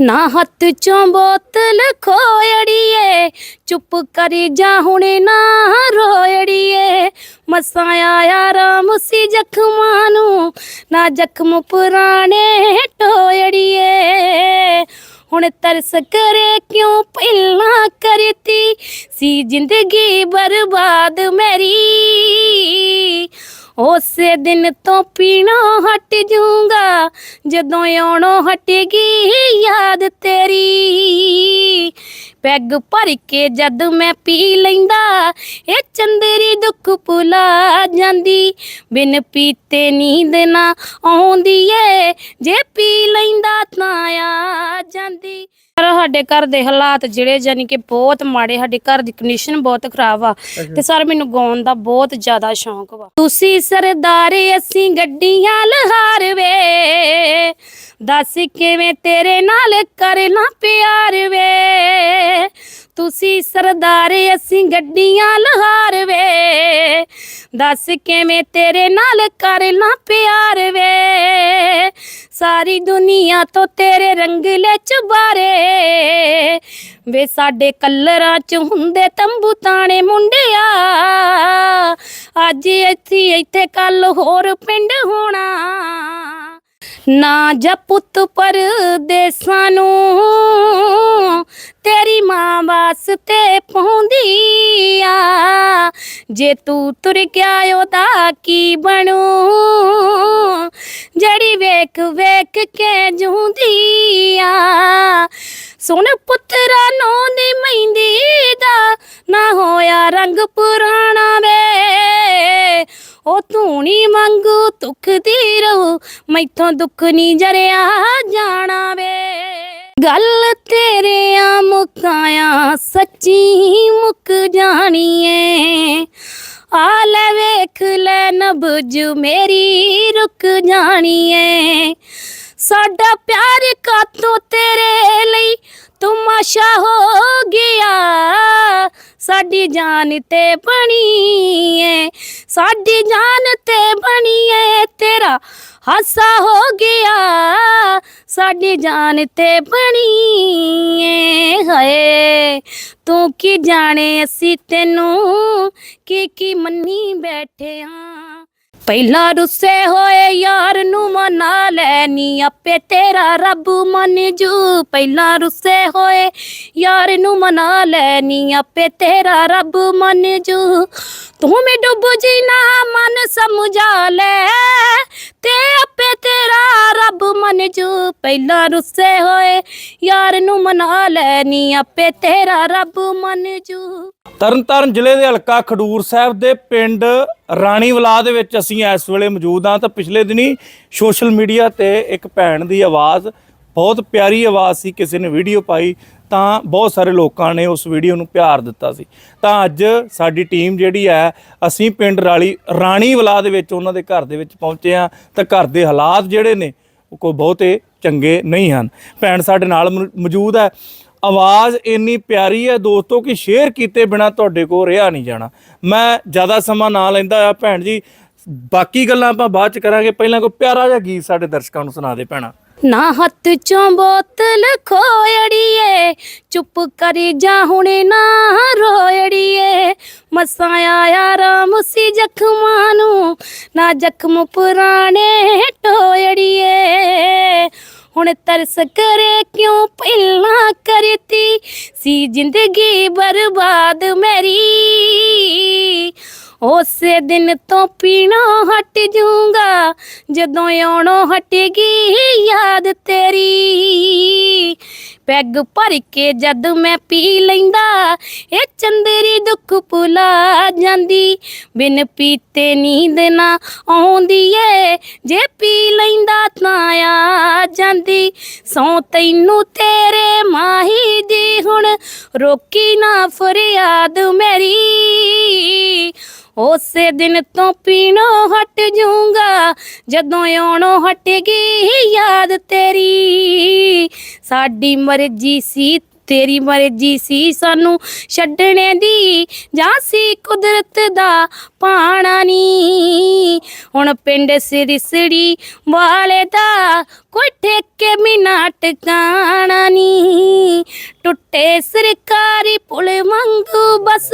ਨਾ ਹੱਥ ਚੋਂ ਬੋਤਲ ਖੋਇੜੀਏ, ਚੁੱਪ ਕਰੀ ਜਾ ਹੁਣੇ ਨਾ ਰੋਇੜੀਏ। ਮਸਾਂ ਆਇਆ ਰਾਮ ਸੀ ਜ਼ਖਮਾਂ ਨੂੰ, ਨਾ ਜ਼ਖਮ ਪੁਰਾਣੇ ਟੋਇੜੀਏ। ਹੁਣ ਤਰਸ ਕਰੇ ਕਿਉਂ ਪਹਿਲਾਂ ਕਰਤੀ, ਸੀ ਜ਼ਿੰਦਗੀ ਬਰਬਾਦ ਮੇਰੀ। ਉਸੇ ਦਿਨ ਤੋਂ ਪੀਣਾ ਹਟ ਜੂੰਗਾ। ਜਦੋਂ ਆਉਣੋਂ ਹਟੇਗੀ ਯਾਦ ਤੇਰੀ ਪੈਗ ਭਰ ਕੇ ਜਦ ਮੈਂ ਪੀ ਲੈਂਦਾ ਇਹ ਚੰਦਰੀ ਦੁੱਖ ਭੁਲਾ ਜਾਂਦੀ। ਬਿਨ ਪੀਤੇ ਨੀਂਦ ਨਾ ਆਉਂਦੀ ਏ ਜੇ ਪੀ ਲੈਂਦਾ ਤਾਂ ਆ ਜਾਂਦੀ। ਪਰ ਸਾਡੇ ਘਰ ਦੇ ਹਾਲਾਤ ਜਿਹੜੇ ਜਾਨੀ ਕਿ ਬਹੁਤ ਮਾੜੇ ਸਾਡੇ ਘਰ ਦੀ ਕੰਡੀਸ਼ਨ ਬਹੁਤ ਖਰਾਬ ਆ। ਤੇ ਸਰ ਮੈਨੂੰ ਗਾਉਣ ਦਾ ਬਹੁਤ ਜ਼ਿਆਦਾ ਸ਼ੌਂਕ ਵਾ। ਤੁਸੀਂ ਸਰਦਾਰੇ ਅਸੀਂ ਗੱਡੀਆਂ ਲਹਾਰ ਵੇ ਦੱਸ ਕਿਵੇਂ ਤੇਰੇ ਨਾਲ ਕਰਨਾ ਪਿਆਰ ਤੁਸੀਂ ਸਰਦਾਰੇ, ਅਸੀਂ ਗੱਡੀਆਂ ਲਹਾਰ ਵੇ। ਦੱਸ ਕਿਵੇਂ ਤੇਰੇ ਨਾਲ ਕਰਨਾ ਪਿਆਰ ਵੇ। ਸਾਰੀ ਦੁਨੀਆ ਤੋਂ ਤੇਰੇ ਰੰਗਲੇ ਚੁਬਾਰੇ। ਵੇ ਸਾਡੇ ਕਲਰਾਂ ਚ ਹੁੰਦੇ ਤੰਬੂ ਤਾਣੇ ਮੁੰਡਿਆ। ਅੱਜ ਇੱਥੇ ਇੱਥੇ ਕੱਲ ਹੋਰ ਪਿੰਡ ਹੋਣਾ। ਨਾ ਜਾ ਪੁੱਤ ਪਰਦੇਸਾਂ ਨੂੰ ਮਾਂ ਵਾਸਤੇ ਪਾਉਂਦੀ ਆ ਜੇ ਤੂੰ ਤੁਰ ਗਿਆ, ਉਹਦਾ ਕੀ ਬਣੂ? ਜੜੀ ਵੇਖ ਵੇਖ ਕੇ ਜੂੰਦੀ ਆ ਸੁਣ ਪੁੱਤਰਾ ਨੂੰ ਦੀ ਮਹਿੰਦੀ ਦਾ ਨਾ ਹੋਇਆ ਰੰਗ ਪੁਰਾਣਾ ਵੇ। ਉਹ ਧੂਣੀ ਮੰਗੂ ਦੁੱਖ ਦੀ ਰਹੂ, ਮੈਥੋਂ ਦੁੱਖ ਨਹੀਂ ਜਰਿਆ ਜਾਣਾ ਵੇ। ਗੱਲ ਤੇਰੇ ਆ ਮੁਕਾਇਆ ਸੱਚੀ ਮੁੱਕ ਜਾਣੀਏ। ਆ ਲੈ ਵੇਖ ਲੈ ਨਬਜ, ਮੇਰੀ ਰੁਕ ਜਾਣੀ ਏ ਸਾਡਾ ਪਿਆਰ ਕਾਤੋਂ ਤੇਰੇ ਲਈ ਤਮਾਸ਼ਾ ਹੋ ਗਿਆ। ਸਾਡੀ ਜਾਨ ਤੇ ਬਣੀ ਏ। ਸਾਡੀ ਜਾਨ ਤੇ ਬਣੀ ਏ, ਤੇਰਾ ਹਾਸਾ ਹੋ ਗਿਆ। ਸਾਡੀ ਜਾਨ ਤੇ ਬਣੀ ਏ, ਹਾਏ। ਤੂੰ ਕੀ ਜਾਣੇ ਅਸੀਂ ਤੈਨੂੰ? ਕੀ ਕੀ ਮੰਨੀ ਬੈਠੇ ਹਾਂ ਪਹਿਲਾਂ ਰੁੱਸੇ ਹੋਏ ਯਾਰ ਨੂੰ ਮਨਾ ਲੈਨੀ ਆਪੇ ਤੇਰਾ ਰੱਬ ਮੰਨ ਜੂ। ਪਹਿਲਾਂ ਰੁੱਸੇ ਹੋਏ ਯਾਰ ਨੂੰ ਮਨਾ ਲੈਨੀ ਆਪੇ ਤੇਰਾ ਰੱਬ ਮੰਨ ਜੂ। ਤੂੰ ਵੀ ਡੁੱਬ ਜੀ ਮਨ ਸਮਝਾ ਲੈ ਤੇ ਆਪੇ ਤੇਰਾ ਰੱਬ ਮੰਨ ਜੂ। ਪਹਿਲਾਂ ਰੁੱਸੇ ਹੋਏ ਯਾਰ ਨੂੰ ਮਨਾ ਲੈਨੀ ਆਪੇ ਤੇਰਾ ਰੱਬ ਮੰਨ ਜੂ। ਤਰਨਤਾਰਨ ਜ਼ਿਲ੍ਹੇ ਦੇ ਹਲਕਾ ਖਡੂਰ ਸਾਹਿਬ ਦੇ ਪਿੰਡ ਰਾਣੀਵਾਲਾ ਦੇ ਵਿੱਚ ਅਸੀਂ ਇਸ ਵੇਲੇ ਮੌਜੂਦ ਹਾਂ। ਤਾਂ ਪਿਛਲੇ ਦਿਨੀ ਸੋਸ਼ਲ ਮੀਡੀਆ ਤੇ ਇੱਕ ਭੈਣ ਦੀ ਆਵਾਜ਼, ਬਹੁਤ ਪਿਆਰੀ ਆਵਾਜ਼ ਸੀ, ਕਿਸੇ ਨੇ ਵੀਡੀਓ ਪਾਈ ਤਾਂ ਬਹੁਤ ਸਾਰੇ ਲੋਕਾਂ ਨੇ ਉਸ ਵੀਡੀਓ ਨੂੰ ਪਿਆਰ ਦਿੱਤਾ ਸੀ। ਤਾਂ ਅੱਜ ਸਾਡੀ ਟੀਮ ਜਿਹੜੀ ਹੈ, ਅਸੀਂ ਪਿੰਡ ਰਾਲੀ ਰਾਣੀਵਾਲਾ ਦੇ ਵਿੱਚ ਉਹਨਾਂ ਦੇ ਘਰ ਦੇ ਵਿੱਚ ਪਹੁੰਚੇ ਹਾਂ। ਤਾਂ ਘਰ ਦੇ ਹਾਲਾਤ ਜਿਹੜੇ ਨੇ, ਉਹ ਕੋਈ ਬਹੁਤੇ ਚੰਗੇ ਨਹੀਂ ਹਨ। ਭੈਣ ਸਾਡੇ ਨਾਲ ਮ- ਮੌਜੂਦ ਹੈ। ਆਵਾਜ਼ ਇੰਨੀ ਪਿਆਰੀ ਹੈ ਦੋਸਤੋ ਕਿ ਸ਼ੇਅਰ ਕੀਤੇ ਬਿਨਾ ਤੁਹਾਡੇ ਕੋਲ ਰਿਹਾ ਨਹੀਂ ਜਾਣਾ। ਮੈਂ ਜ਼ਿਆਦਾ ਸਮਾਂ ਨਾ ਲੈਂਦਾ ਆ ਭੈਣ ਜੀ। ਬਾਕੀ ਗੱਲਾਂ ਆਪਾਂ ਬਾਅਦ ਚ ਕਰਾਂਗੇ। ਪਹਿਲਾਂ ਕੋਈ ਪਿਆਰਾ ਜਿਹਾ ਗੀਤ ਸਾਡੇ ਦਰਸ਼ਕਾਂ ਨੂੰ ਸੁਣਾ ਦੇ ਭੈਣਾ। ਨਾ ਹੱਥ ਚੋਂ ਬੋਤਲ ਖੋਇੜੀਏ, ਚੁੱਪ ਕਰੀ ਜਾ ਹੁਣੇ ਨਾ ਰੋਇੜੀਏ। ਮਸਾਂ ਆਇਆ ਰਾਮ ਸੀ ਜ਼ਖਮਾਂ ਨੂੰ, ਨਾ ਜ਼ਖਮ ਪੁਰਾਣੇ ਟੋਇੜੀਏ। ਹੁਣ ਤਰਸ ਕਰੇ ਕਿਉਂ ਪਹਿਲਾਂ ਕਰਤੀ? ਸੀ ਜ਼ਿੰਦਗੀ ਬਰਬਾਦ ਮੇਰੀ। ਉਸੇ ਦਿਨ ਤੋਂ ਪੀਣੋ ਹਟ ਜੂੰਗਾ। ਜਦੋਂ ਆਉਣੋਂ ਹਟੇਗੀ ਯਾਦ ਤੇਰੀ। ਪੈਗ ਭਰ ਕੇ ਜਦ ਮੈਂ ਪੀ ਲੈਂਦਾ, ਇਹ ਚੰਦਰੀ ਦੁੱਖ ਭੁਲਾ ਜਾਂਦੀ। ਬਿਨ ਪੀਤੇ ਨੀਂਦ ਨਾ ਆਉਂਦੀ ਏ, ਜੇ ਪੀ ਲੈਂਦਾ ਤਾਂ ਆ ਜਾਂਦੀ। ਸੌ ਤੈਨੂੰ ਤੇਰੇ ਮਾਹੀ ਦੀ ਹੁਣ ਰੋਕੀ ਨਾ ਫਰਿਆਦ ਮੇਰੀ। ਉਸੇ ਦਿਨ ਤੋਂ ਪੀਣੋ ਹਟ ਜੂੰਗਾ। ਜਦੋਂ ਆਉਣੋਂ ਹਟੇਗੀ ਯਾਦ ਤੇਰੀ ਸਾਡੀ ਮਰਜ਼ੀ ਸੀ ਤੇਰੀ ਮਰਜ਼ੀ ਸੀ ਸਾਨੂੰ ਛੱਡਣੇ ਦੀ। ਜਾਂ ਸੀ ਕੁਦਰਤ ਦਾ ਪਾਣਾ ਨੀ ਹੁਣ ਪਿੰਡ ਸਿਰਸੜੀ ਵਾਲੇ ਦਾ ਕੋਈ ਠੇਕੇ ਬਿਨਾ ਟਿਕਾਣਾ ਨੀ ਟੁੱਟੇ ਸਰਕਾਰੀ ਪੁਲ ਮੰਗੂ ਬਸ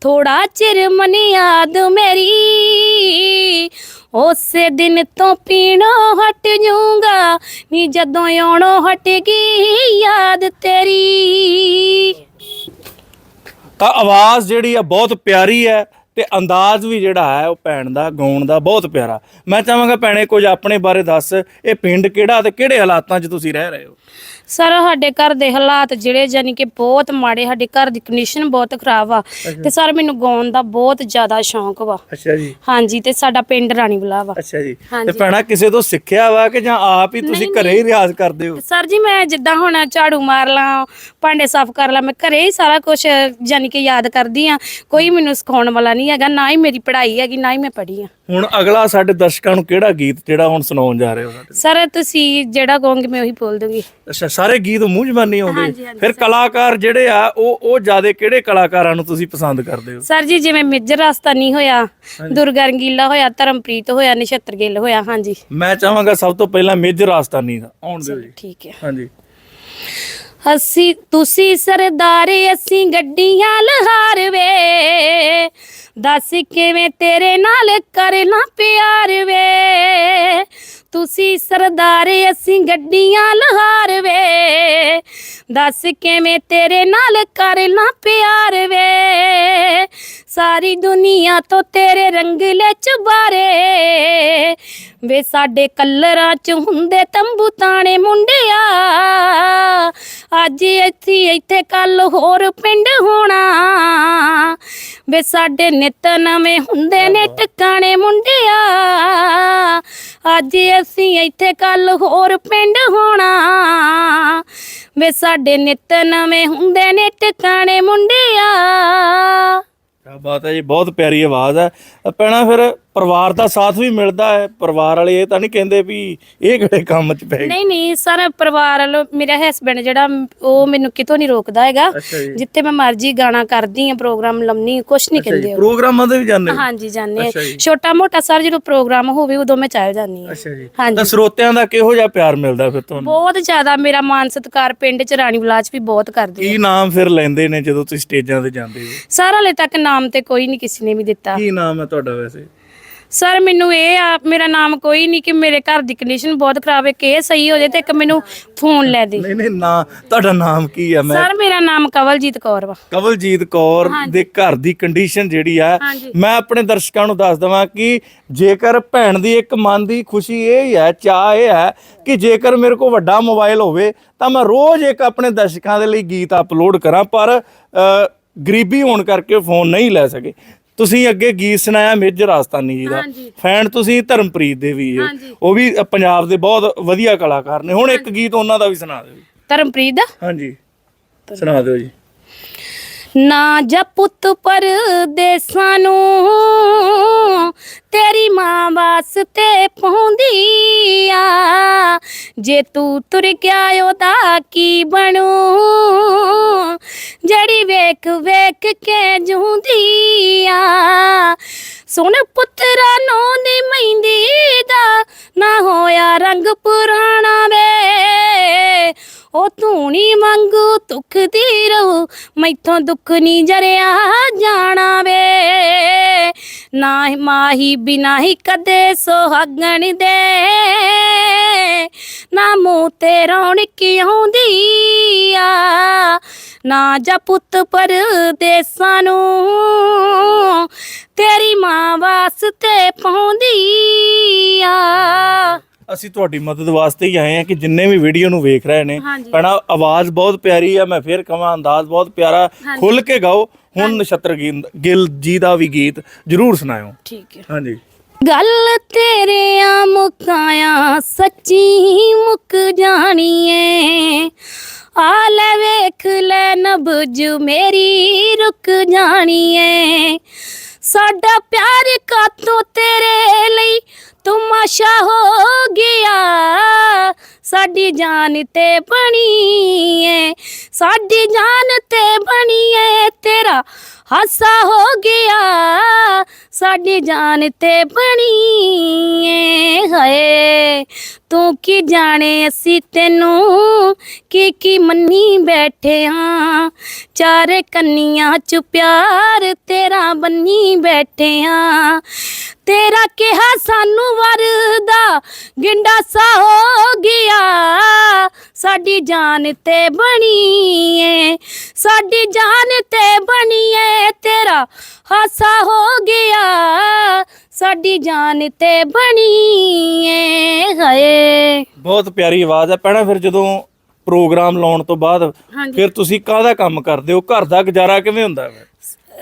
ਥੋੜਾ ਚਿਰ ਮਨ ਯਾਦ ਮੇਰੀ। ਉਸੇ ਦਿਨ ਤੋਂ ਪੀਣੋਂ ਹਟ ਜਾਊਂਗਾ ਨੀ ਜਦੋਂ ਆਉਣੋਂ ਹਟ ਯਾਦ ਤੇਰੀ। ਤਾਂ ਆਵਾਜ਼ ਜਿਹੜੀ ਆ ਬਹੁਤ ਪਿਆਰੀ ਹੈ ਤੇ ਅੰਦਾਜ਼ ਵੀ ਜਿਹੜਾ ਹੈ ਉਹ ਭੈਣ ਦਾ, ਗਾਉਣ ਦਾ ਬਹੁਤ ਪਿਆਰਾ। ਮੈਂ ਚਾਹਾਂਗਾ ਭੈਣੇ ਕੁਝ ਆਪਣੇ ਬਾਰੇ ਦੱਸ, ਇਹ ਪਿੰਡ ਕਿਹੜਾ ਤੇ ਕਿਹੜੇ ਹਾਲਾਤਾਂ 'ਚ ਤੁਸੀਂ ਰਹਿ ਰਹੇ ਹੋ? ਸਰ ਸਾਡੇ ਘਰ ਦੇ ਹਾਲਾਤ ਜਿਹੜੇ ਜਾਨੀ ਕਿ ਬਹੁਤ ਮਾੜੇ ਸਾਡੇ ਘਰ ਦੀ ਕੰਡੀਸ਼ਨ ਬਹੁਤ ਖਰਾਬ ਆ। ਤੇ ਸਰ ਮੈਨੂੰ ਗਾਉਣ ਦਾ ਬਹੁਤ ਜ਼ਿਆਦਾ ਸ਼ੌਂਕ ਵਾ। ਅੱਛਾ ਜੀ। ਹਾਂਜੀ ਤੇ ਸਾਡਾ ਪਿੰਡ ਰਾਣੀਵਾਲਾ ਵਾ। ਅੱਛਾ ਜੀ। ਤੇ। ਭੈਣਾ ਕਿਸੇ ਤੋਂ ਸਿੱਖਿਆ ਵਾ ਕਿ ਜਾਂ ਆਪ ਹੀ ਤੁਸੀਂ ਘਰੇ ਹੀ ਰਿਆਜ਼ ਕਰਦੇ ਹੋ? ਸਰ ਜੀ ਮੈਂ ਜਿੱਦਾਂ ਹੁਣ ਝਾੜੂ ਮਾਰ ਲਾਂ ਭਾਂਡੇ ਸਾਫ਼ ਕਰ ਲਾਂ ਮੈਂ ਘਰੇ ਹੀ ਸਾਰਾ ਕੁਝ ਜਾਨੀ ਕਿ ਯਾਦ ਕਰਦੀ ਆ। ਕੋਈ ਮੈਨੂੰ ਸਿਖਾਉਣ ਵਾਲਾ ਨਹੀਂ ਹੈਗਾ ਨਾ ਹੀ ਮੇਰੀ ਪੜ੍ਹਾਈ ਹੈਗੀ ਨਾ ਹੀ ਮੈਂ ਪੜ੍ਹੀ ਆ। ਹੁਣ ਅਗਲਾ ਸਾਡੇ ਦਰਸ਼ਕਾਂ ਨੂੰ ਕਿਹੜਾ ਗੀਤ ਜਿਹੜਾ ਹੁਣ ਸੁਣਾਉਣ ਜਾ ਰਹੇ ਹੋ ਸਰ ਤੁਸੀਂ ਜਿਹੜਾ ਕਹੋਗੇ ਮੈਂ ਉਹੀ ਬੋਲ ਦੂੰਗੀ। ਅੱਛਾ ਸਾਰੇ ਗੀਤ ਮੂੰਹ ਜ਼ਬਾਨੀ ਹਾਂਜੀ, ਆਉਂਦੇ ਹਾਂਜੀ, ਫਿਰ ਕਲਾਕਾਰ ਜਿਹੜੇ ਆ ਉਹ ਉਹ ਜ਼ਿਆਦਾ ਕਿਹੜੇ ਕਲਾਕਾਰਾਂ ਨੂੰ ਤੁਸੀਂ ਪਸੰਦ ਕਰਦੇ ਹੋ? ਸਰ ਜੀ ਜਿਵੇਂ ਮੇਜਰ ਰਾਸਤਾਨੀ ਹੋਇਆ ਦੁਰਗਾ ਰੰਗੀਲਾ ਹੋਇਆ ਧਰਮਪ੍ਰੀਤ ਹੋਇਆ ਨਛੱਤਰ ਗਿੱਲ ਹੋਇਆ ਹਾਂਜੀ। ਮੈਂ ਚਾਹਾਂਗਾ ਸਭ ਤੋਂ ਪਹਿਲਾਂ ਮੇਜਰ ਆਸਤਾਨੀ ਦਾ ਆਉਣ ਦਿਓ ਜੀ। ਠੀਕ ਹੈ। ਹਾਂਜੀ। ਅਸੀਂ ਤੁਸੀਂ ਸਰਦਾਰ ਅਸੀਂ ਗੱਡੀਆਂ ਲਹਾਰ ਵੇ ਦੱਸ ਕਿਵੇਂ ਤੇਰੇ ਨਾਲ ਕਰਨਾ ਪਿਆਰ ਵੇ ਤੁਸੀਂ ਸਰਦਾਰ ਅਸੀਂ ਗੱਡੀਆਂ ਲਹਾਰ ਵੇ। ਦੱਸ ਕਿਵੇਂ ਤੇਰੇ ਨਾਲ ਕਰਨਾ ਪਿਆਰ ਵੇ। ਸਾਰੀ ਦੁਨੀਆ ਤੋਂ ਤੇਰੇ ਰੰਗਲੇ ਚੁਬਾਰੇ। ਵੇ ਸਾਡੇ ਕਲਰਾਂ ਚ ਹੁੰਦੇ ਤੰਬੂ ਤਾਣੇ ਮੁੰਡਿਆ। ਅੱਜ ਇੱਥੇ ਇੱਥੇ ਕੱਲ ਹੋਰ ਪਿੰਡ ਹੋਣਾ। ਵੇ ਸਾਡੇ ਨਿਤ ਨਵੇਂ ਹੁੰਦੇ ਨੇ ਟਿਕਾਣੇ ਮੁੰਡਿਆ। ਅੱਜ ਅਸੀਂ ਇੱਥੇ ਕੱਲ ਹੋਰ ਪਿੰਡ ਹੋਣਾ। ਵੇ ਸਾਡੇ ਨਿਤ ਨਵੇਂ ਹੁੰਦੇ ਨੇ ਟਿਕਾਣੇ ਮੁੰਡਿਆ। ਬਾਤ ਹੈ ਜੀ ਬਹੁਤ ਪਿਆਰੀ ਆਵਾਜ਼ ਹੈ। ਪੈਣਾ ਫਿਰ ਪਰਿਵਾਰ ਦਾ ਸਾਥ ਵੀ ਮਿਲਦਾ ਹੈ ਪਰਿਵਾਰ ਵਾਲੇ ਇਹ ਤਾਂ ਨਹੀਂ ਕਹਿੰਦੇ ਵੀ ਇਹ ਕਿਹੜੇ ਕੰਮ 'ਚ ਪੈ ਗਏ ਨਹੀਂ ਨਹੀਂ ਸਰ ਪਰਿਵਾਰ ਵੱਲੋਂ ਮੇਰਾ ਹਸਬੰਡ ਜਿਹੜਾ ਉਹ ਮੈਨੂੰ ਕਿਤੋਂ ਨਹੀਂ ਰੋਕਦਾ ਹੈਗਾ। ਜਿੱਥੇ ਮੈਂ ਮਰਜ਼ੀ ਗਾਣਾ ਕਰਦੀ ਆ ਪ੍ਰੋਗਰਾਮ ਲੰਮੀ ਕੁਛ ਨਹੀਂ ਕਹਿੰਦੇ। ਪ੍ਰੋਗਰਾਮਾਂ ਤੇ ਵੀ ਜਾਂਦੇ ਹਾਂਜੀ ਜਾਣੇ ਅੱਛਾ ਜੀ। ਛੋਟਾ ਮੋਟਾ ਸਰ ਜਦੋਂ ਪ੍ਰੋਗਰਾਮ ਹੋਵੇ ਉਦੋਂ ਮੈਂ ਚੱਲ ਜਾਂਦੀ ਆ ਅੱਛਾ ਜੀ। ਹਾਂਜੀ। ਤਾਂ ਸਰੋਤਿਆਂ ਦਾ ਕਿਹੋ ਜਿਹਾ ਪਿਆਰ ਮਿਲਦਾ ਫਿਰ ਤੁਹਾਨੂੰ? ਬਹੁਤ ਜ਼ਿਆਦਾ ਮੇਰਾ ਮਾਨ ਸਤਿਕਾਰ ਪਿੰਡ ਚ ਰਾਣੀ ਬਲਾਚ ਵੀ ਬਹੁਤ ਕਰਦੇ ਆ ਕੀ ਨਾਮ ਫਿਰ ਲੈਂਦੇ ਨੇ ਜਦੋਂ ਤੁਸੀਂ ਸਟੇਜਾਂ ਤੇ ਜਾਂਦੇ ਹੋ? ਸਰ ਹਲੇ ਤੱਕ ਨਾਮ ਤੇ ਕੋਈ ਨਹੀਂ ਕਿਸੇ ਨੇ ਵੀ ਦਿੱਤਾ। ਕੀ ਨਾਮ ਹੈ ਤੁਹਾਡਾ ਵੈਸੇ? ਸਰ ਮੈਨੂੰ ਇਹ ਆ ਮੇਰਾ ਨਾਮ ਕੋਈ ਨਹੀਂ ਕਿ ਮੇਰੇ ਘਰ ਦੀ ਕੰਡੀਸ਼ਨ ਬਹੁਤ ਖਰਾਬ ਹੈ ਕਿ ਇਹ ਸਹੀ ਹੋ ਜਾਏ ਤੇ ਇੱਕ ਮੈਨੂੰ ਫੋਨ ਲੈ ਦੇ। ਨਹੀਂ ਨਹੀਂ ਨਾ ਤੁਹਾਡਾ ਨਾਮ ਕੀ ਹੈ ਮੈਂ ਸਰ ਮੇਰਾ ਨਾਮ ਕਵਲਜੀਤ ਕੌਰ ਵਾ। ਕਵਲਜੀਤ ਕੌਰ ਦੇ ਘਰ ਦੀ ਕੰਡੀਸ਼ਨ ਜਿਹੜੀ ਆ ਹਾਂਜੀ। ਮੈਂ ਆਪਣੇ ਦਰਸ਼ਕਾਂ ਨੂੰ ਦੱਸ ਦਵਾਂ ਕਿ ਜੇਕਰ ਭੈਣ ਦੀ ਇੱਕ ਮਨ ਦੀ ਖੁਸ਼ੀ ਇਹ ਹੀ ਹੈ ਚਾਹ ਇਹ ਹੈ ਕਿ ਜੇਕਰ ਮੇਰੇ ਕੋਲ ਵੱਡਾ ਮੋਬਾਈਲ ਹੋਵੇ ਤਾਂ ਮੈਂ ਰੋਜ਼ ਇੱਕ ਆਪਣੇ ਦਰਸ਼ਕਾਂ ਦੇ ਲਈ ਗੀਤ ਅਪਲੋਡ ਕਰਾਂ ਪਰ ਅ, ਗਰੀਬੀ ਹੋਣ ਕਰਕੇ ਫੋਨ ਨਹੀਂ ਲੈ ਸਕੇ। ਤੁਸੀਂ ਅੱਗੇ ਗੀਤ ਸੁਣਾਇਆ ਮੇਜਰ ਆਸਤਾਨੀ ਜੀ ਦਾ ਹਾਂਜੀ। ਫੈਨ ਤੁਸੀਂ ਧਰਮਪ੍ਰੀਤ ਦੇ ਵੀ ਹੋ। ਹਾਂਜੀ। ਉਹ ਵੀ ਪੰਜਾਬ ਦੇ ਬਹੁਤ ਵਧੀਆ ਕਲਾਕਾਰ ਨੇ ਹੁਣ ਇੱਕ ਗੀਤ ਉਹਨਾਂ ਦਾ ਵੀ ਸੁਣਾ ਦਿਓ। ਧਰਮਪ੍ਰੀਤ ਦਾ ਹਾਂਜੀ ਸੁਣਾ ਦਿਓ ਜੀ ਨਾ ਜਪੁੱਤ ਪਰਦੇਸਾਂ ਨੂੰ, ਤੇਰੀ ਮਾਂ ਵਾਸਤੇ ਪਾਉਂਦੀ ਆ ਜੇ ਤੂੰ ਤੁਰ ਗਿਆ ਉਹਦਾ ਕੀ ਬਣੂ? ਜੜੀ ਵੇਖ ਵੇਖ ਕੇ ਜੁੰਦੀ ਆ ਸੁਣ ਪੁੱਤਰਾ ਨੂੰ ਦੀ ਮਹਿੰਦੀ ਦਾ, ਨਾ ਹੋਇਆ ਰੰਗ ਪੁਰਾਣਾ। ਉਹ ਧੂਣੀ ਮੰਗੂ, ਦੁੱਖ ਦੀ ਰਹੂ। ਮੈਥੋਂ ਦੁੱਖ ਨਹੀਂ ਜਰਿਆ ਜਾਣਾ ਵੇ। ਨਾ ਮਾਹੀ ਬਿਨਾ ਹੀ ਕਦੇ ਸੁਹਾਗਣ ਦੇ। ਨਾ ਮੂੰਹ ਤੇ ਰੌਣਕ ਆਉਂਦੀ ਆ, ਨਾ ਜਾ ਪੁੱਤ ਪਰਦੇਸਾਂ ਨੂੰ। ਤੇਰੀ ਮਾਂ ਵਾਸਤੇ ਪਾਉਂਦੀ ਆ। ਅਸੀਂ ਤੁਹਾਡੀ ਮਦਦ ਵਾਸਤੇ ਹੀ ਆਏ ਹਾਂ ਕਿ ਜਿੰਨੇ ਵੀ ਵੀਡੀਓ ਨੂੰ ਵੇਖ ਰਹੇ ਨੇ। ਹਾਂਜੀ। ਭੈਣਾ ਆਵਾਜ਼ ਬਹੁਤ ਪਿਆਰੀ ਆ ਮੈਂ ਫੇਰ ਕਹਾਂ ਅੰਦਾਜ਼ ਬਹੁਤ ਪਿਆਰਾ। ਖੁੱਲ ਕੇ ਗਾਓ ਹੁਣ ਨਛੱਤਰ ਗਿੱਲ ਜੀ ਦਾ ਵੀ ਗੀਤ ਜਰੂਰ ਸੁਣਾਇਓ। ਠੀਕ ਹੈ। ਹਾਂਜੀ। ਗੱਲ ਤੇਰਿਆਂ ਮੁਕਾਇਆ ਸੱਚੀ ਮੁੱਕ ਜਾਣੀਏ। ਆ ਲੈ ਵੇਖ ਲੈ ਨਬਜ ਮੇਰੀ ਰੁਕ ਜਾਣੀਏ। ਸਾਡਾ ਪਿਆਰ ਕਾਤੋਂ ਤੇਰੇ ਲਈ ਤਮਾਸ਼ਾ ਹੋ ਗਿਆ। ਸਾਡੀ ਜਾਨ ਤੇ ਬਣੀ ਏ, ਸਾਡੀ ਜਾਨ ਤੇ ਬਣੀਏ ਤੇਰਾ ਹਾਸਾ ਹੋ ਗਿਆ। ਸਾਡੀ ਜਾਨ ਤੇ ਬਣੀ ਏ, ਹਾਏ। ਤੂੰ ਕੀ ਜਾਣੇ ਅਸੀਂ ਤੈਨੂੰ? ਕੀ ਕੀ ਮੰਨੀ ਬੈਠੇ ਹਾਂ? ਚਾਰੇ ਕੰਨੀਆਂ ਚ ਪਿਆਰ ਤੇਰਾ ਬੰਨੀ ਬੈਠੇ ਹਾਂ। ਤੇਰਾ ਕਿਹਾ ਸਾਨੂੰ ਵਰਦਾ ਗਿੰਡਾਸਾ ਹੋ ਗਿਆ। ਸਾਡੀ ਜਾਨ ਤੇ ਬਣੀ ਏ, ਸਾਡੀ ਜਾਨ ਤੇ ਬਣੀ ਏ, ਤੇਰਾ ਹਾਸਾ ਹੋ ਗਿਆ। ਸਾਡੀ ਜਾਨ ਤੇ ਬਣੀਏ ਹਾਏ। ਬਹੁਤ ਪਿਆਰੀ ਆਵਾਜ਼ ਹੈ ਪਹਿਣਾ ਫਿਰ ਜਦੋਂ ਪ੍ਰੋਗਰਾਮ ਲਾਉਣ ਤੋਂ ਬਾਅਦ ਹਾਂਜੀ। ਫਿਰ ਤੁਸੀਂ ਕਾਹਦਾ ਕੰਮ ਕਰਦੇ ਹੋ? ਘਰ ਦਾ ਗੁਜ਼ਾਰਾ ਕਿਵੇਂ ਹੁੰਦਾ ਹੈ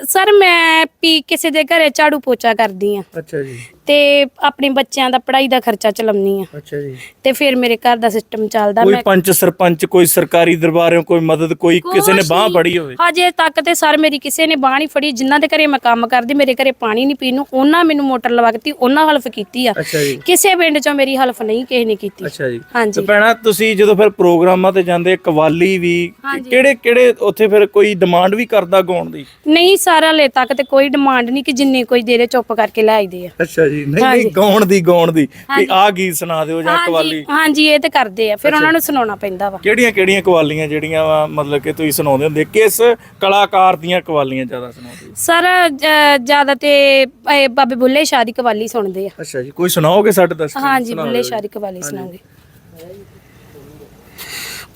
ਸਰ ਮੈਂ ਪੀ ਕਿਸੇ ਦੇ ਘਰੇ ਝਾੜੂ ਪੋਚਾ ਕਰਦੀ ਆ। ਅੱਛਾ ਜੀ। ਤੇ ਆਪਣੇ ਬੱਚਿਆਂ ਦਾ ਪੜ੍ਹਾਈ ਦਾ ਖਰਚਾ ਚਲਾਉਣੀ ਆ ਅੱਛਾ ਜੀ। ਤੇ ਫਿਰ ਮੇਰੇ ਘਰ ਦਾ ਸਿਸਟਮ ਚੱਲਦਾ ਕੋਈ ਪੰਚ ਸਰਪੰਚ ਕੋਈ ਸਰਕਾਰੀ ਦਰਬਾਰਿਓਂ ਕੋਈ ਮਦਦ ਕੋਈ ਕਿਸੇ ਨੇ ਬਾਹ। ਫੜੀ ਹੋਵੇ? ਹਜੇ ਤੱਕ ਤੇ ਸਰ ਮੇਰੀ ਕਿਸੇ ਨੇ ਬਾਹ ਨਹੀਂ ਫੜੀ। ਜਿਨ੍ਹਾਂ ਦੇ ਘਰੇ ਮੈਂ ਕੰਮ ਕਰਦੀ ਮੇਰੇ ਘਰੇ ਪਾਣੀ ਨਹੀਂ ਪੀਣ ਨੂੰ ਉਹਨਾਂ ਮੈਨੂੰ ਮੋਟਰ ਲਵਾ ਦਿੱਤੀ ਉਹਨਾਂ ਹਲਫ ਕੀਤੀ ਆ। ਅੱਛਾ ਜੀ। ਕਿਸੇ ਪਿੰਡ ਚੋਂ ਮੇਰੀ ਹਲਫ ਨਹੀਂ ਕਿਸੇ ਨੇ ਕੀਤੀ। ਅੱਛਾ ਜੀ। ਹਾਂਜੀ। ਤੇ ਭੈਣਾ ਤੁਸੀਂ ਜਦੋਂ ਫਿਰ ਪ੍ਰੋਗਰਾਮਾਂ ਤੇ ਜਾਂਦੇ ਕਵਾਲੀ ਵੀ। ਕਿਹੜੇ ਕਿਹੜੇ ਉੱਥੇ ਫਿਰ ਕੋਈ ਡਿਮਾਂਡ ਵੀ ਕਰਦਾ ਗਾਉਣ ਦੀ? ਨਹੀਂ ਸਾਰਾ ਹਲੇ ਤੱਕ ਤੇ ਕੋਈ ਡਿਮਾਂਡ ਨਹੀਂ ਕਿ ਜਿੰਨੇ ਕੋਈ ਦੇ ਦੇ ਚੁੱਪ ਕਰਕੇ ਲੈ ਆਈਦੇ ਆ। ਅੱਛਾ ਜੀ। ਨਹੀਂ ਹਾਂਜੀ। ਨਹੀਂ ਗਾਉਣ ਦੀ ਗਾਉਣ ਦੀ। ਵੀ ਆਹ ਗੀਤ ਸੁਣਾ ਦਿਓ ਜਾਂ ਕਵਾਲੀ। ਹਾਂਜੀ ਹਾਂਜੀ ਇਹ ਤੇ ਕਰਦੇ ਆ। ਫਿਰ ਉਹਨਾਂ ਨੂੰ ਸੁਣਾਉਣਾ ਪੈਂਦਾ ਵਾ। ਕਿਹੜੀਆਂ ਕਿਹੜੀਆਂ ਕਵਾਲੀਆਂ ਜਿਹੜੀਆਂ ਵਾ ਮਤਲਬ ਕਿ ਤੁਸੀਂ ਸੁਣਾਉਂਦੇ ਹੁੰਦੇ? ਕਿਸ ਕਲਾਕਾਰ ਦੀਆਂ ਕਵਾਲੀਆਂ ਜ਼ਿਆਦਾ ਸੁਣਾਉਂਦੇ? ਸਰ ਜ਼ਿਆਦਾ ਤੇ ਇਹ ਬਾਬੇ ਬੁੱਲੇ ਸ਼ਾਹ ਦੀ ਕਵਾਲੀ ਸੁਣਦੇ ਆ। ਅੱਛਾ ਜੀ ਕੋਈ ਸੁਣਾਓਗੇ ਸਾਡੇ ਦਰਸ਼ਕਾਂ ਨੂੰ? ਹਾਂਜੀ ਸੁਣਾਓ ਬੁੱਲੇ ਜੀ। ਸ਼ਾਹ ਦੀ ਕਵਾਲੀ ਸੁਣਾਉਂਗੇ।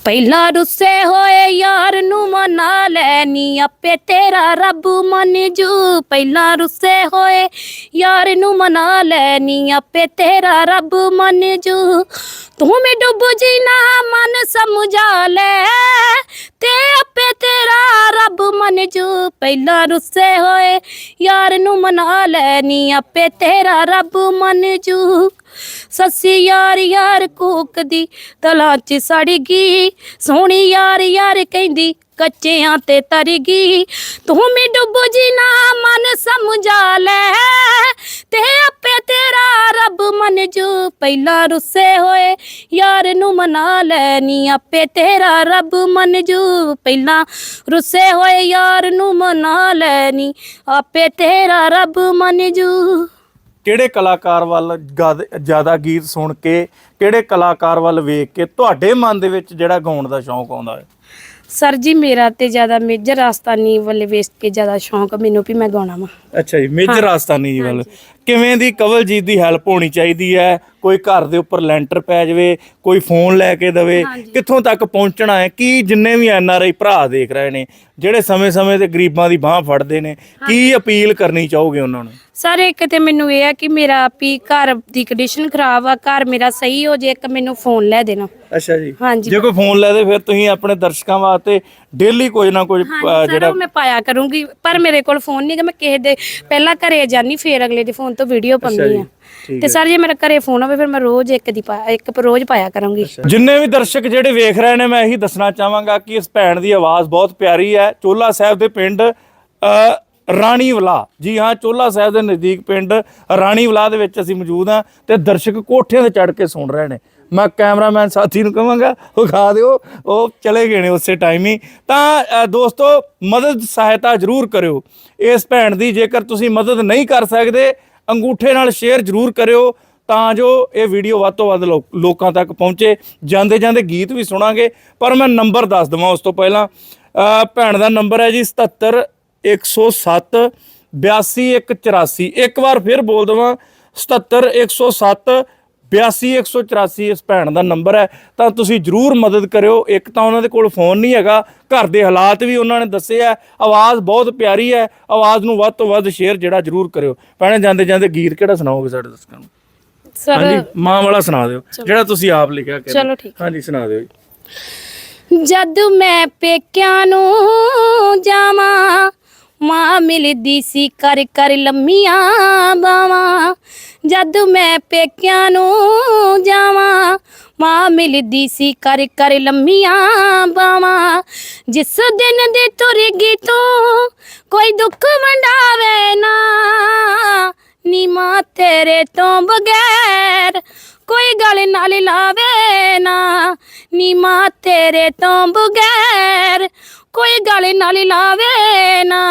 ਪਹਿਲਾਂ ਰੁੱਸੇ ਹੋਏ ਯਾਰ ਨੂੰ ਮਨਾ ਲੈਨੀ ਆਪੇ ਤੇਰਾ ਰੱਬ ਮੰਨ ਜੂ। ਪਹਿਲਾਂ ਰੁੱਸੇ ਹੋਏ ਯਾਰ ਨੂੰ ਮਨਾ ਲੈਨੀ ਆਪੇ ਤੇਰਾ ਰੱਬ ਮੰਨ ਜੂ। ਤੂੰ ਮੇ ਡੁੱਬ ਜੀ ਨਾ, ਮਨ ਸਮਝਾ ਲੈ। ਤੇ ਰੱਬ ਮਨ ਜੂ ਪਹਿਲਾਂ ਰੁੱਸੇ ਹੋਏ, ਯਾਰ ਨੂੰ ਮਨਾ ਲੈਨੀ ਆਪੇ ਤੇਰਾ ਰੱਬ ਮਨ ਜੂ ਸੱਸੀ ਯਾਰ ਯਾਰ ਕੂਕਦੀ ਤਲਾਂ ਚ ਸੜ ਗਈ, ਸੋਹਣੀ ਯਾਰ ਯਾਰ ਕਹਿੰਦੀ ਕੱਚਿਆਂ ਤੇ ਤਰ ਗਈ। ਤੂੰ ਮੇ ਡੁੱਬ ਜੀ ਨਾ, ਮਨ ਸਮਝਾ ਲੈ। ਤੇ ਆਪੇ ਤੇਰਾ ਰੱਬ ਮੰਨ ਜੂ ਪਹਿਲਾਂ ਰੁੱਸੇ ਹੋਏ। ਯਾਰ ਨੂੰ ਮਨਾ ਲੈਨੀ ਆਪੇ ਤੇਰਾ ਰੱਬ ਮੰਨ ਜੂ ਪਹਿਲਾਂ ਰੁੱਸੇ ਹੋਏ। ਯਾਰ ਨੂੰ ਮਨਾ ਲੈਨੀ ਆਪੇ ਤੇਰਾ ਰੱਬ ਮੰਨ ਜੂ ਕਿਹੜੇ ਕਲਾਕਾਰ ਵੱਲ ਗਾਦ- ਜ਼ਿਆਦਾ ਗੀਤ ਸੁਣ ਕੇ, ਕਿਹੜੇ ਕਲਾਕਾਰ ਵੱਲ ਵੇਖ ਕੇ, ਤੁਹਾਡੇ ਮਨ ਦੇ ਵਿੱਚ ਜਿਹੜਾ ਗਾਉਣ ਦਾ ਸ਼ੌਂਕ ਆਉਂਦਾ ਹੈ? ਸਰ ਜੀ, ਮੇਰਾ ਤੇ ਜ਼ਿਆਦਾ ਮੇਜਰ ਰਾਜਸਥਾਨੀ ਵੱਲ ਵੇਖ ਕੇ ਜ਼ਿਆਦਾ ਸ਼ੌਂਕ ਮੈਨੂੰ ਵੀ ਮੈਂ ਗਾਉਣਾ ਵਾ। ਅੱਛਾ ਜੀ ਮੇਜਰ ਰਾਜਸਥਾਨੀ ਜੀ ਵੱਲ। ਕਿਵੇਂ ਦੀ ਕਵਲਜੀਤ ਦੀ ਹੈਲਪ ਹੋਣੀ ਚਾਹੀਦੀ ਹੈ? ਕੋਈ ਘਰ ਦੇ ਉੱਪਰ ਲੈਂਟਰ ਪੈ ਜਾਵੇ ਕੋਈ ਫੋਨ ਲੈ ਕੇ ਦਵੇ। ਕਿੱਥੋਂ ਤੱਕ ਪਹੁੰਚਣਾ ਹੈ? ਕੀ ਜਿੰਨੇ ਵੀ ਐਨ ਆਰ ਆਈ ਭਰਾ ਦੇਖ ਰਹੇ ਨੇ ਜਿਹੜੇ ਸਮੇਂ-ਸਮੇਂ ਤੇ ਗਰੀਬਾਂ ਦੀ ਬਾਹ ਫੜਦੇ ਨੇ ਕੀ ਅਪੀਲ ਕਰਨੀ ਚਾਹੋਗੇ ਉਹਨਾਂ ਨੂੰ? ਸਰ ਇੱਕ ਤੇ ਮੈਨੂੰ ਇਹ ਆ ਕਿ ਮੇਰਾ ਵੀ ਘਰ ਦੀ ਕੰਡੀਸ਼ਨ ਖਰਾਬ ਆ ਘਰ ਮੇਰਾ ਸਹੀ ਹੋ ਜੇ ਇੱਕ ਮੈਨੂੰ ਫੋਨ ਲੈ ਦੇਣਾ। ਅੱਛਾ ਜੀ। ਹਾਂਜੀ। ਜੇ ਕੋਈ ਫੋਨ ਲੈ ਦੇ ਫਿਰ ਤੁਸੀਂ ਆਪਣੇ ਦਰਸ਼ਕਾਂ ਵਾਸਤੇ ਡੇਲੀ ਕੁਝ ਨਾ ਕੁਝ ਜਿਹੜਾ ਮੈਂ ਪਾਇਆ ਕਰੂੰਗੀ ਪਰ ਮੇਰੇ ਕੋਲ ਫੋਨ ਨਹੀਂ ਕਿ ਮੈਂ ਕਿਸੇ ਦੇ ਪਹਿਲਾਂ ਘਰੇ ਜਾਨੀ ਫੇਰ ਅਗਲੇ ਦੇ ਫੋਨ ਤੋਂ ਵੀਡੀਓ ਪਾਉਂਦੀ ਆ ਠੀਕ ਤੇ ਸਰ ਜੇ ਮੇਰਾ ਘਰੇ ਫੋਨ ਹੋਵੇ ਫਿਰ ਮੈਂ ਰੋਜ਼ ਇੱਕ ਦੀ ਪਾ ਇੱਕ ਪ- ਰੋਜ਼ ਪਾਇਆ ਕਰੂੰਗੀ। ਜਿੰਨੇ ਵੀ ਦਰਸ਼ਕ ਜਿਹੜੇ ਵੇਖ ਰਹੇ ਨੇ ਮੈਂ ਇਹੀ ਦੱਸਣਾ ਚਾਹਾਂਗਾ ਕਿ ਇਸ ਭੈਣ ਦੀ ਆਵਾਜ਼ ਬਹੁਤ ਪਿਆਰੀ ਹੈ। ਚੋਲਾ ਸਾਹਿਬ ਦੇ ਪਿੰਡ ਅ, ਰਾਣੀਵਲਾ ਜੀ ਹਾਂ ਚੋਲਾ ਸਾਹਿਬ ਦੇ ਨਜ਼ਦੀਕ ਪਿੰਡ ਰਾਣੀਵਲਾ ਦੇ ਵਿੱਚ ਅਸੀਂ ਮੌਜੂਦ ਹਾਂ ਤੇ ਦਰਸ਼ਕ ਕੋਠਿਆਂ ਤੇ ਚੜ ਕੇ ਸੁਣ ਰਹੇ ਨੇ। ਮੈਂ ਕੈਮਰਾਮੈਨ ਸਾਥੀ ਨੂੰ ਕਹਾਂਗਾ, ਵਿਖਾ ਦਿਓ, ਉਹ ਚਲੇ ਗਏ ਨੇ ਉਸੇ ਟਾਈਮ ਹੀ। ਤਾਂ ਦੋਸਤੋ, ਮਦਦ ਸਹਾਇਤਾ ਜ਼ਰੂਰ ਕਰਿਓ। ਇਸ ਭੈਣ ਦੀ ਜੇਕਰ ਤੁਸੀਂ ਮਦਦ ਨਹੀਂ ਕਰ ਸਕਦੇ, ਅੰਗੂਠੇ ਨਾਲ ਸ਼ੇਅਰ ਜ਼ਰੂਰ ਕਰਿਓ, ਤਾਂ ਜੋ ਇਹ ਵੀਡੀਓ ਵੱਧ ਤੋਂ ਵੱਧ ਲੋ- ਲੋਕਾਂ ਤੱਕ ਪਹੁੰਚੇ। ਜਾਂਦੇ ਜਾਂਦੇ ਗੀਤ ਵੀ ਸੁਣਾਂਗੇ, ਪਰ ਮੈਂ ਨੰਬਰ ਦੱਸ ਦਵਾਂ ਉਸ ਤੋਂ ਪਹਿਲਾਂ। ਭੈਣ ਦਾ ਨੰਬਰ ਹੈ ਜੀ 77 107 82184 ਇੱਕ ਵਾਰ ਫਿਰ ਬੋਲ ਦਵਾਂ 77 107 82184 ਇਸ ਭੈਣ ਦਾ ਨੰਬਰ ਹੈ ਤਾਂ ਤੁਸੀਂ ਜਰੂਰ ਮਦਦ ਕਰਿਓ। ਇੱਕ ਤਾਂ ਉਹਨਾਂ ਦੇ ਕੋਲ ਫੋਨ ਨਹੀਂ ਹੈਗਾ ਘਰ ਦੇ ਹਾਲਾਤ ਵੀ ਉਹਨਾਂ ਨੇ ਦੱਸੇ ਆ ਆਵਾਜ਼ ਬਹੁਤ ਪਿਆਰੀ ਹੈ ਆਵਾਜ਼ ਨੂੰ ਵੱਧ ਤੋਂ ਵੱਧ ਸ਼ੇਅਰ ਜਿਹੜਾ ਜਰੂਰ ਕਰਿਓ। ਭੈਣੇ ਜਾਂਦੇ ਜਾਂਦੇ ਗੀਤ ਕਿਹੜਾ ਸੁਣਾਓਗੇ ਸਾਡੇ ਦਰਸ਼ਕਾਂ ਨੂੰ? ਸਰ ਹਾਂਜੀ ਮਾਂ ਵਾਲਾ ਸੁਣਾ ਦਿਓ। ਜਿਹੜਾ ਤੁਸੀਂ ਆਪ ਲਿਖਿਆ ਕਹਿੰਦੇ। ਚਲੋ ਠੀਕ। ਹਾਂਜੀ ਸੁਣਾ ਦਿਓ ਜੀ। ਜਦ ਮੈਂ ਪੇਕਿਆਂ ਨੂੰ ਜਾਵਾਂ ਮਾਂ ਮਿਲਦੀ ਸੀ ਕਰ ਕਰ ਲੰਮੀਆਂ ਬਾਵਾਂ। ਜਦ ਮੈਂ ਪੇਕਿਆਂ ਨੂੰ ਜਾਵਾਂ, ਮਾਂ ਮਿਲਦੀ ਸੀ ਕਰ ਕਰ ਲੰਮੀਆਂ ਬਾਵਾਂ। ਜਿਸ ਦਿਨ ਦੀ ਤੁਰ ਗਈ ਤੂੰ, ਕੋਈ ਦੁੱਖ ਵੰਡਾਵੇ ਨਾ। ਨੀ ਮਾਂ ਤੇਰੇ ਤੋਂ ਬਗੈਰ ਕੋਈ ਗੱਲ ਨਾਲ ਲਾਵੇ ਨਾ। ਨੀ ਮਾਂ ਤੇਰੇ ਤੋਂ ਬਗੈਰ ਕੋਈ ਗੱਲ ਨਾਲ ਲਾਵੇ ਨਾ।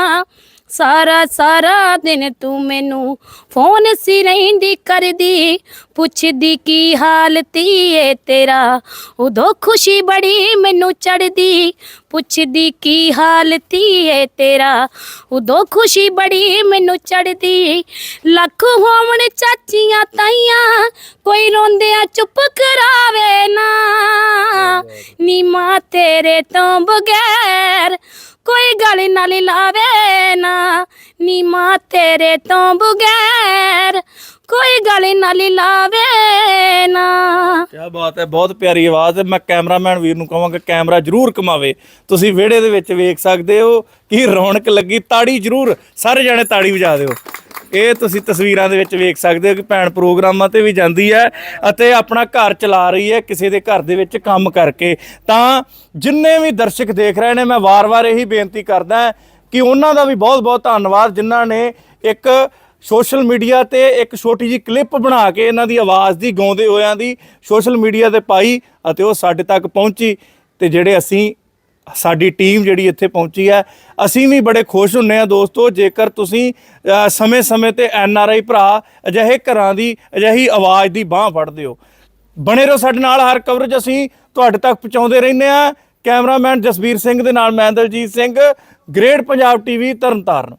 ਸਾਰਾ ਸਾਰਾ ਦਿਨ ਤੂੰ ਮੈਨੂੰ ਫੋਨ ਸੀ ਰਹਿੰਦੀ ਕਰਦੀ। ਪੁੱਛਦੀ ਕੀ ਹਾਲ ਏ ਤੇਰਾ? ਉਦੋਂ ਖੁਸ਼ੀ ਬੜੀ ਮੈਨੂੰ ਚੜਦੀ। ਪੁੱਛਦੀ ਕੀ ਹਾਲ ਏ ਤੇਰਾ? ਉਦੋਂ ਖੁਸ਼ੀ ਬੜੀ ਮੈਨੂੰ ਚੜਦੀ। ਲੱਖ ਹੋਵਣ ਚਾਚੀਆਂ ਤਾਈਆਂ, ਕੋਈ ਰੋਂਦਿਆਂ ਚੁੱਪ ਕਰਾਵੇ ਨਾ। ਨੀ ਮਾਂ ਤੇਰੇ ਤੋਂ ਬਗੈਰ ਕੋਈ ਗੱਲ ਨਾਲ ਲਾਵੇ ਨਾ। ਨੀ ਮਾਂ ਤੇਰੇ ਤੋਂ ਬਗੈਰ ਕੋਈ ਗੱਲ ਨਾਲ ਲਾਵੇ ਨਾ। ਕੀ ਬਾਤ ਹੈ, ਬਹੁਤ ਪਿਆਰੀ ਆਵਾਜ਼ ਹੈ। ਮੈਂ ਕੈਮਰਾਮੈਨ ਵੀਰ ਨੂੰ ਕਹਾਂਗਾ, ਕੈਮਰਾ ਜ਼ਰੂਰ ਕਮਾਵੇ ਤੁਸੀਂ ਵਿਹੜੇ ਦੇ ਵਿੱਚ ਵੇਖ ਸਕਦੇ ਹੋ ਕਿ ਰੌਣਕ ਲੱਗੀ। ਤਾੜੀ ਜ਼ਰੂਰ, ਸਾਰੇ ਜਾਣੇ ਤਾੜੀ ਵਜਾ ਦਿਓ। ਇਹ ਤੁਸੀਂ ਤਸਵੀਰਾਂ ਦੇ ਵਿੱਚ ਵੇਖ ਸਕਦੇ ਹੋ ਕਿ ਭੈਣ ਪ੍ਰੋਗਰਾਮਾਂ ਤੇ ਵੀ ਜਾਂਦੀ ਹੈ ਅਤੇ ਆਪਣਾ ਘਰ ਚਲਾ ਰਹੀ ਹੈ ਕਿਸੇ ਦੇ ਘਰ ਦੇ ਵਿੱਚ ਕੰਮ ਕਰਕੇ। ਤਾਂ ਜਿੰਨੇ ਵੀ ਦਰਸ਼ਕ ਦੇਖ ਰਹੇ ਨੇ, ਮੈਂ ਵਾਰ-ਵਾਰ ਇਹੀ ਬੇਨਤੀ ਕਰਦਾ ਕਿ ਉਹਨਾਂ ਦਾ ਵੀ ਬਹੁਤ-ਬਹੁਤ ਧੰਨਵਾਦ, ਜਿਨ੍ਹਾਂ ਨੇ ਇੱਕ ਸੋਸ਼ਲ ਮੀਡੀਆ ਤੇ ਇੱਕ ਛੋਟੀ ਜੀ ਕਲਿੱਪ ਬਣਾ ਕੇ ਇਹਨਾਂ ਦੀ ਆਵਾਜ਼ ਦੀ, ਗਾਉਂਦੇ ਹੋਇਆਂ ਦੀ ਸੋਸ਼ਲ ਮੀਡੀਆ ਤੇ ਪਾਈ ਅਤੇ ਉਹ ਸਾਡੇ ਤੱਕ ਪਹੁੰਚੀ ਤੇ ਜਿਹੜੇ ਅਸੀਂ, ਸਾਡੀ ਟੀਮ ਜਿਹੜੀ ਇੱਥੇ ਪਹੁੰਚੀ ਹੈ, ਅਸੀਂ ਵੀ ਬੜੇ ਖੁਸ਼ ਹੁੰਨੇ ਆ ਦੋਸਤੋ, ਜੇਕਰ ਤੁਸੀਂ ਸਮੇਂ-ਸਮੇਂ ਤੇ ਐਨ ਆਰ ਆਈ ਭਰਾ ਅਜਿਹੇ ਘਰਾਂ ਦੀ, ਅਜਿਹੀ ਆਵਾਜ਼ ਦੀ ਬਾਹ ਫੜਦੇ ਹੋ। ਬਣੇ ਰਹੋ ਸਾਡੇ ਨਾਲ, ਹਰ ਕਵਰੇਜ ਅਸੀਂ ਤੁਹਾਡੇ ਤੱਕ ਪਹੁੰਚਾਉਂਦੇ ਰਹਿੰਦੇ ਆ ਕੈਮਰਾਮੈਨ ਜਸਵੀਰ ਸਿੰਘ ਦੇ ਨਾਲ ਮੈਂ ਦਲਜੀਤ ਸਿੰਘ ਗ੍ਰੇਟ ਪੰਜਾਬ ਟੀਵੀ ਤਰਨਤਾਰਨ।